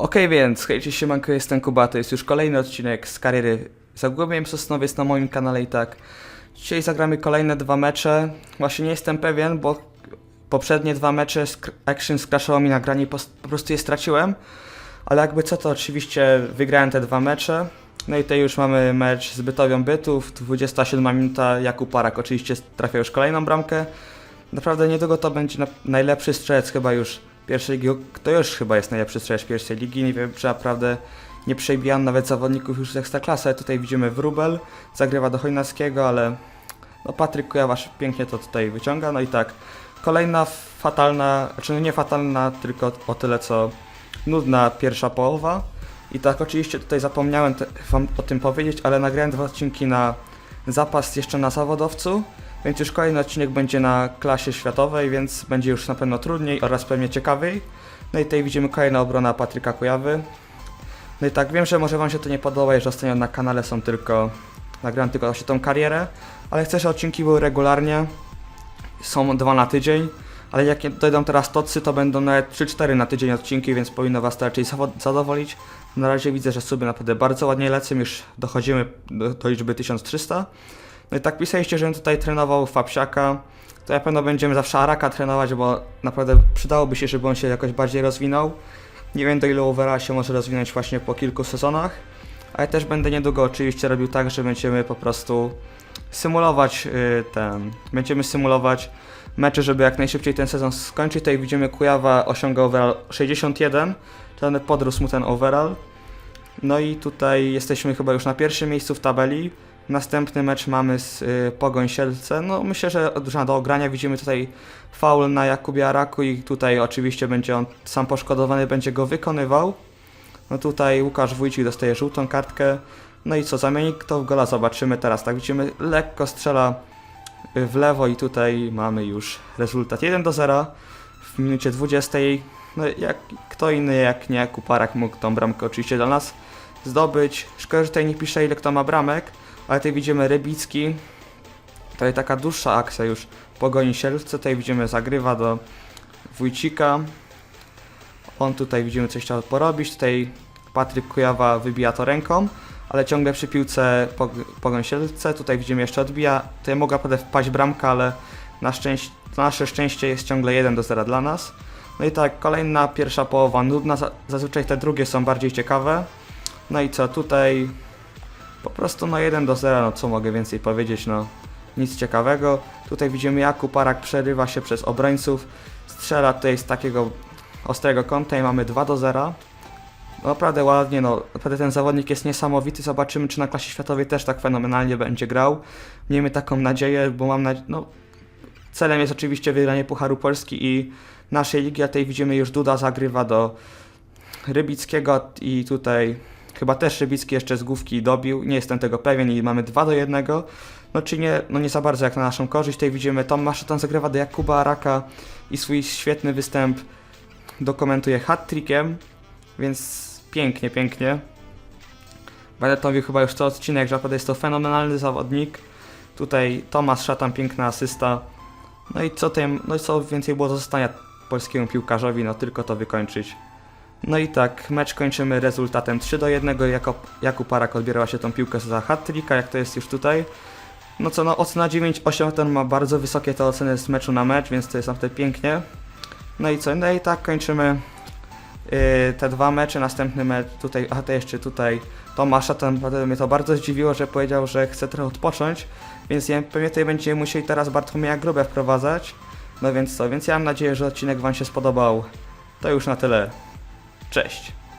Okej, więc hejcie siemanko, jestem Kuba, to jest już kolejny odcinek z kariery Zagłębiem Sosnowiec na moim kanale i tak. Dzisiaj zagramy kolejne dwa mecze. Właśnie nie jestem pewien, bo poprzednie dwa mecze Action skraszało mi nagranie i po, prostu je straciłem. Ale jakby co, to oczywiście wygrałem te dwa mecze. No i tutaj już mamy mecz z Bytowią Bytów, 27 minuta, Jakub Parak oczywiście trafia już kolejną bramkę. Naprawdę niedługo to będzie na, najlepszy strzelec chyba już pierwszej ligi. To już chyba jest najlepszy strzelec pierwszej ligi. Nie wiem, czy naprawdę nie przebijam nawet zawodników już z Ekstraklasy. Tutaj widzimy Wróbel, zagrywa do Chojnackiego, ale no Patryk Kujawasz pięknie to tutaj wyciąga. No i tak, kolejna fatalna, znaczy no nie fatalna, tylko o tyle co nudna pierwsza połowa. I tak oczywiście tutaj zapomniałem te, wam o tym powiedzieć, ale nagrałem dwa odcinki na zapas jeszcze na zawodowcu, więc już kolejny odcinek będzie na klasie światowej, więc będzie już na pewno trudniej oraz pewnie ciekawiej. No i tutaj widzimy kolejna obrona Patryka Kujawy. No i tak, wiem, że może Wam się to nie podoba, że ostatnio na kanale są tylko, nagrałem tylko właśnie tą karierę, ale chcę, żeby odcinki były regularnie, są dwa na tydzień, ale jak dojdą teraz tocy, to będą nawet 3-4 na tydzień odcinki, więc powinno Was to raczej zadowolić. Na razie widzę, że sobie naprawdę bardzo ładnie lecą, już dochodzimy do, do liczby 1300. No i tak pisaliście, żebym tutaj trenował Fapsiaka, to na pewno będziemy zawsze Araka trenować, bo naprawdę przydałoby się, żeby on się jakoś bardziej rozwinął. Nie wiem do ilu overa się może rozwinąć właśnie po kilku sezonach, ale też będę niedługo oczywiście robił tak, że będziemy po prostu symulować y, ten, będziemy symulować mecze, żeby jak najszybciej ten sezon skończyć. Tutaj widzimy Kujawa osiąga overall 61, ten podrósł mu ten overall. No i tutaj jesteśmy chyba już na pierwszym miejscu w tabeli. Następny mecz mamy z y, Pogoń Sielce. No myślę, że dużo do ogrania. Widzimy tutaj faul na Jakubie Araku i tutaj oczywiście będzie on sam poszkodowany, będzie go wykonywał. No tutaj Łukasz Wójcik dostaje żółtą kartkę. No i co, zamieni kto w gola zobaczymy teraz. Tak widzimy, lekko strzela y, w lewo i tutaj mamy już rezultat 1 do 0 w minucie 20. No jak kto inny jak nie Jakub Arak mógł tą bramkę oczywiście dla nas zdobyć. Szkoda, że tutaj nie pisze ile kto ma bramek, ale tutaj widzimy Rybicki. Tutaj taka dłuższa akcja już pogoni Sielce. Tutaj widzimy zagrywa do Wójcika. On tutaj widzimy coś chciał porobić. Tutaj Patryk Kujawa wybija to ręką, ale ciągle przy piłce Pog- Pogoń. Tutaj widzimy jeszcze odbija. Tutaj mogła wpaść bramka, ale na, szczęście, na nasze szczęście jest ciągle 1 do 0 dla nas. No i tak, kolejna pierwsza połowa nudna, za- zazwyczaj te drugie są bardziej ciekawe. No i co, tutaj po prostu no 1 do 0, no co mogę więcej powiedzieć, no nic ciekawego. Tutaj widzimy Jakub Arak przerywa się przez obrońców, strzela tutaj z takiego ostrego kąta i mamy 2 do 0. No naprawdę ładnie, no naprawdę ten zawodnik jest niesamowity, zobaczymy czy na klasie światowej też tak fenomenalnie będzie grał. Miejmy taką nadzieję, bo mam nadzieję, no celem jest oczywiście wygranie Pucharu Polski i naszej ligi, a tutaj widzimy już Duda zagrywa do Rybickiego i tutaj chyba też Rybicki jeszcze z główki dobił, nie jestem tego pewien i mamy 2 do 1. No czy nie, no nie za bardzo jak na naszą korzyść, tutaj widzimy Tomasz tam zagrywa do Jakuba Araka i swój świetny występ dokumentuje hat-trickiem, więc pięknie, pięknie. Będę to mówił chyba już co odcinek, że naprawdę jest to fenomenalny zawodnik. Tutaj Tomasz Szatan, piękna asysta. No i co tym, no i co więcej było do zostania polskiemu piłkarzowi, no tylko to wykończyć. No i tak, mecz kończymy rezultatem 3 do 1. Jakub, Jakub Parak odbierała się tą piłkę za hat jak to jest już tutaj. No co, no ocena 9-8 ten ma bardzo wysokie te oceny z meczu na mecz, więc to jest naprawdę pięknie. No i co, no i tak kończymy yy, te dwa mecze, następny mecz tutaj, a to jeszcze tutaj Tomasza, ten, naprawdę mnie to bardzo zdziwiło, że powiedział, że chce trochę odpocząć, więc ja, pewnie tutaj będziemy musieli teraz Bartłomieja Grubę wprowadzać. No więc co, więc ja mam nadzieję, że odcinek Wam się spodobał. To już na tyle. Cześć.